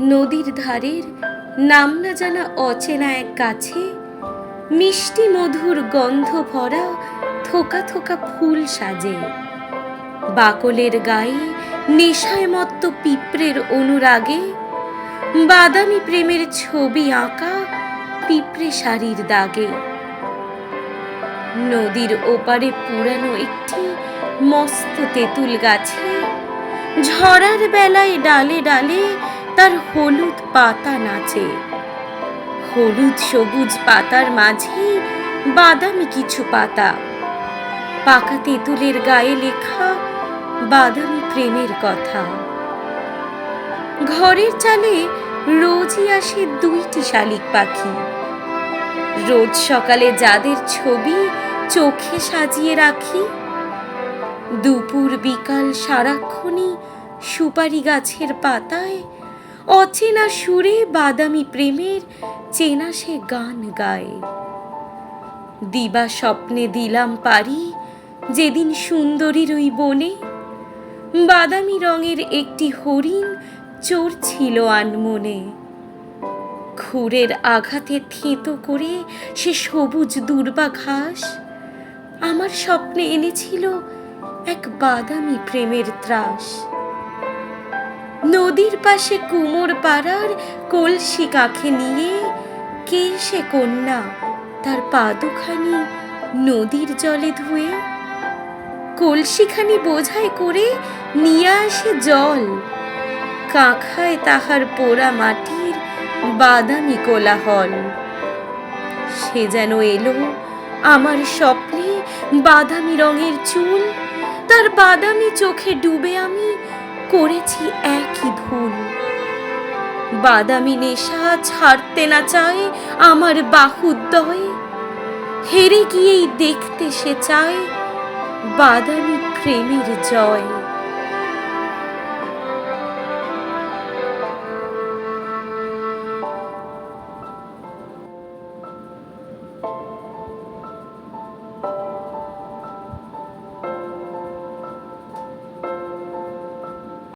নদীর ধারের নাম না জানা অচেনা এক গাছে মিষ্টি মধুর গন্ধ ভরা থোকা থোকা ফুল সাজে। বাকলের গায়ে নেশায় মত্ত পিঁপড়ের অনুরাগে বাদামি প্রেমের ছবি আঁকা পিঁপড়ে শাড়ির দাগে। নদীর ওপারে পুরানো একটি মস্ত তেঁতুল গাছে ঝড়ার বেলায় ডালে ডালে তার হলুদ পাতা নাচে। হলুদ সবুজ পাতার মাঝে বাদামি কিছু পাতা। পাকা তেঁতুলের গায়ে লেখা বাদামি প্রেমের কথা। ঘরের চালে রোজই আসে দুইটি শালিক পাখি। রোজ সকালে যাদের ছবি চোখে সাজিয়ে রাখি, দুপুর বিকাল সারাক্ষণই সুপারি গাছের পাতায় অচেনা সুরে বাদামি প্রেমের চেনা সে গান গায়। দিবা স্বপ্নে দিলাম পারি যেদিন সুন্দরীর ওই বনে। বাদামি রঙের একটি হরিণ চোর ছিল আনমনে। খুরের আঘাতে থেঁতো করে সে সবুজ দুর্বা ঘাস আমার স্বপ্নে এনেছিল এক বাদামি প্রেমের ত্রাস। নদীর পাশে কুমোর পাড়ার কলসি কাঁখে নিয়ে কে সে কন্যা তার পাদুখানি নদীর জলে ধুয়ে কলসিখানি বোঝাই করে নিয়ে আসে জল। কাঁখায় তাহার পোড়া মাটির বাদামি কোলাহল। সে যেন এলো আমার স্বপ্নে বাদামি রঙের চুল, তার বাদামি চোখে ডুবে আমি করেছি একই ভুল। বাদামি নেশা ছাড়তে না চায় আমার বাহুদ্দয় হেরে গিয়েই দেখতে সে চায় বাদামি প্রেমের জয়।